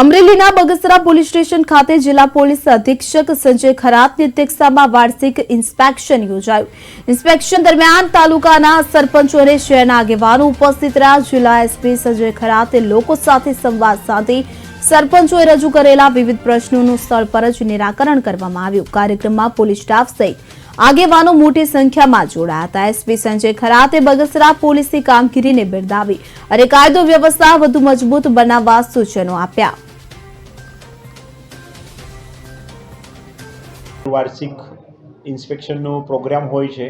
અમરેલીના Bagasara police station ખાતે જિલ્લા પોલીસ અધિક્ષક સંજય ખરાતની અધ્યક્ષતામાં વાર્ષિક ઇન્સ્પેક્શન યોજાયું. ઇન્સ્પેક્શન દરમિયાન તાલુકાના સરપંચો અને શહેરના આગેવાનો ઉપસ્થિત રહ્યા. જિલ્લા એસપી સંજય ખરાતે લોકો સાથે સંવાદ સાધી સરપંચોએ રજૂ કરેલા વિવિધ પ્રશ્નોનું સ્થળ પર જ નિરાકરણ કરવામાં આવ્યું. કાર્યક્રમમાં પોલીસ સ્ટાફ સહિત આગેવાનો મોટી સંખ્યામાં જોડાયા હતા. એસપી સંજય ખરાતે બગસરા પોલીસની કામગીરીને બિરદાવી અને કાયદો વ્યવસ્થા વધુ મજબૂત બનાવવા સૂચનો આપ્યા. વાર્ષિક ઇન્સ્પેક્શનનો પ્રોગ્રામ હોય છે.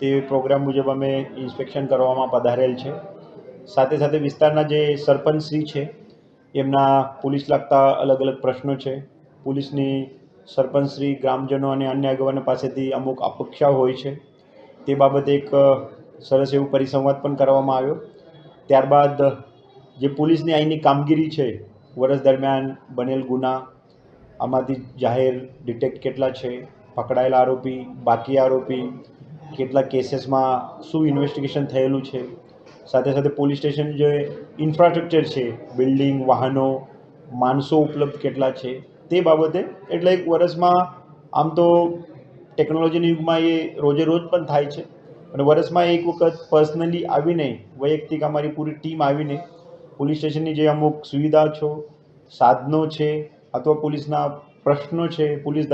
તે પ્રોગ્રામ મુજબ અમે ઇન્સ્પેક્શન કરવામાં પધારેલ છે. સાથે સાથે વિસ્તારના જે સરપંચશ્રી છે, એમના પોલીસ લાગતા અલગ અલગ પ્રશ્નો છે. પોલીસની સરપંચશ્રી ગ્રામજનો અને અન્ય આગેવાનો પાસેથી અમુક અપેક્ષાઓ હોય છે. તે બાબતે એક સરસ એવું પરિસંવાદ પણ કરવામાં આવ્યો. ત્યારબાદ જે પોલીસની અહીંની કામગીરી છે, વર્ષ દરમિયાન બનેલ ગુના આમાંથી જાહેર ડિટેક્ટ કેટલા છે, પકડાયેલા આરોપી, બાકી આરોપી, કેટલા કેસીસમાં શું ઇન્વેસ્ટિગેશન થયેલું છે. સાથે સાથે પોલીસ સ્ટેશન જે ઇન્ફ્રાસ્ટ્રક્ચર છે બિલ્ડિંગ વાહનો, માણસો ઉપલબ્ધ કેટલા છે, તે બાબતે એટલે એક વર્ષમાં આમ તો ટેકનોલોજીના યુગમાં એ રોજે રોજ પણ થાય છે. અને વર્ષમાં એક વખત પર્સનલી આવીને, વૈયક્તિક અમારી પૂરી ટીમ આવીને પોલીસ સ્ટેશનની જે અમુક સુવિધા છો, સાધનો છે અથવા પોલીસના પ્રશ્નો છે પોલીસ